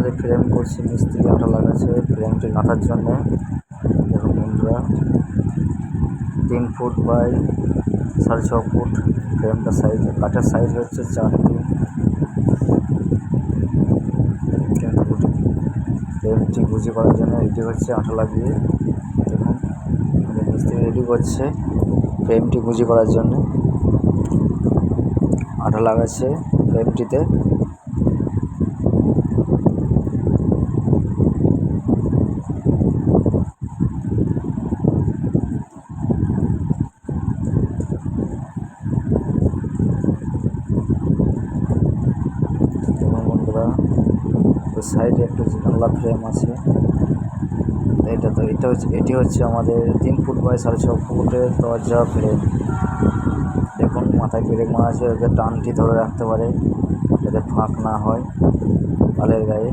আমাদের ফ্রেম করছে মিস্ত্রি আটা লাগাচ্ছে ফ্রেমটি গাঁথার জন্য। দেখুন বন্ধুরা, তিন ফুট বাই সাড়ে ছ ফুট। ফ্রেমটার সাইজ কাঠের সাইজ হচ্ছে চার তিন ফ্রেমটি গুজি করার জন্য রেডি হচ্ছে আঠা লাগিয়ে। দেখুন, আমাদের মিস্ত্রি রেডি করছে। ফ্রেমটি গুজি করার জন্য আঠা লাগাচ্ছে ফ্রেমটিতে এবং বন্ধুরা ওই সাইডে একটু জানলা ফ্রেম আছে। এটা তো, এটা হচ্ছে, এটি হচ্ছে আমাদের তিন ফুট বাই সাড়ে ছ ফুটের দরজা ফ্রেম। দেখুন, মাথায় পেরেক মারা আছে যাতে টানটি ধরে রাখতে পারে, যাতে ফাঁক না হয় পালের গায়ে।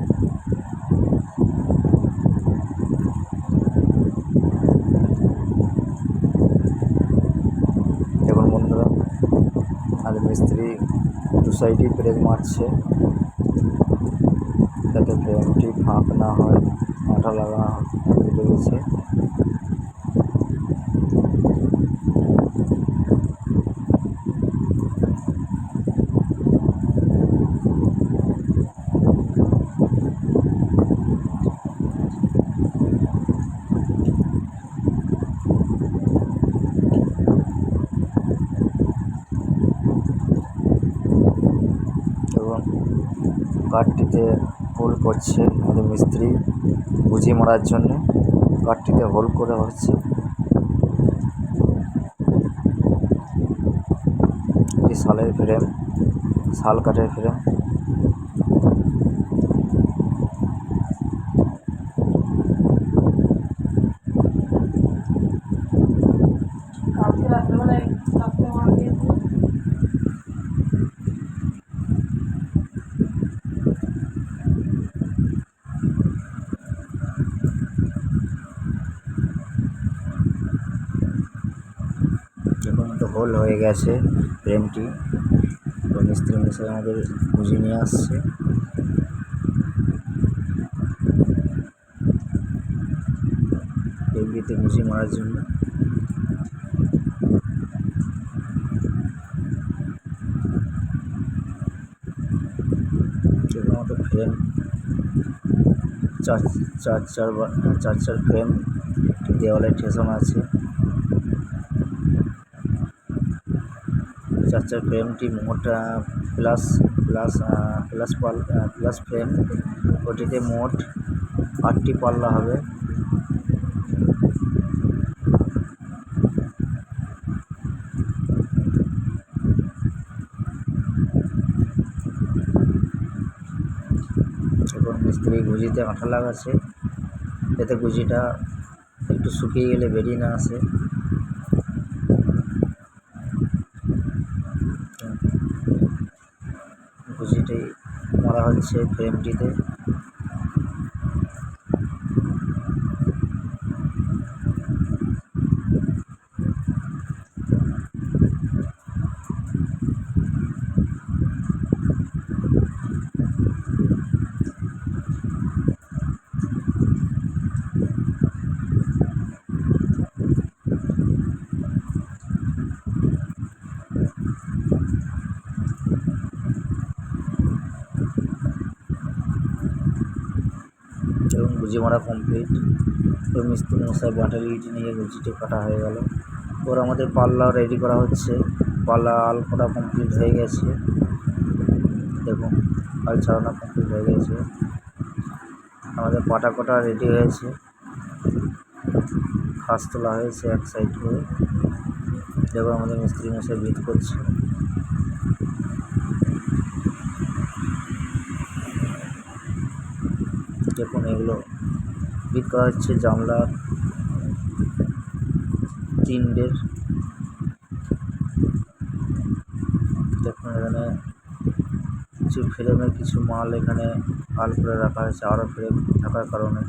দেখুন বন্ধুরা, আর মিস্ত্রি দু ব্রেক মারছে। যাতে ফ্রেমটি ফাঁক না হয় আঠা লাগা কেটে গেছে। এবং কাঠটিতে হোল করছে আমাদের মিস্ত্রি বুঝি মারার জন্য। কাঠটিতে হোল করে হচ্ছে। শালের ফ্রেম শাল কাঠের ফ্রেম হোল হয়ে গেছে ফ্রেমটি তো মিস্ত্রি মশাই আমাদের বুঝিয়ে নিয়ে আসছে। ফ্রেমটিতে বুঝি মারার জন্য। আমাদের ফ্রেম চার চার চার চার চার ফ্রেম দেওয়ালে ঠেসানো আছে। চার চার ফ্রেমটি মোটা প্লাস প্লাস প্লাস পাল প্লাস ফ্রেম। ওটিতে মোট আটটি পাল্লা হবে। এখন মিস্ত্রি গুজিতে আঠা লাগাচ্ছে। যাতে গুজিটা একটু শুকিয়ে গেলে বেরিয়ে না আসে। গুজিটাই মারা হচ্ছে ফ্রেমটিতে এবং গুজি মারা কমপ্লিট তো মিস্ত্রি মশাই বাটার ইট নিয়ে গুজিটি কাটা হয়ে গেল। ওর আমাদের পাল্লা রেডি করা হচ্ছে। পাল্লা আল করা কমপ্লিট হয়ে গেছে। দেখুন, আল ছাড়ানো কমপ্লিট হয়ে গেছে। আমাদের পাটা কটা রেডি হয়েছে। খাস তোলা হয়েছে এক সাইড করে দেখুন, আমাদের মিস্ত্রি মশাই ভিত করছে। দেখুন, এগুলো বিট করা হচ্ছে জামলা টিন্ডের দেখুন এখানে কিছু ফ্রেমে কিছু মাল এখানে আল করে রাখা হয়েছে আরও ফ্রেম থাকার কারণে।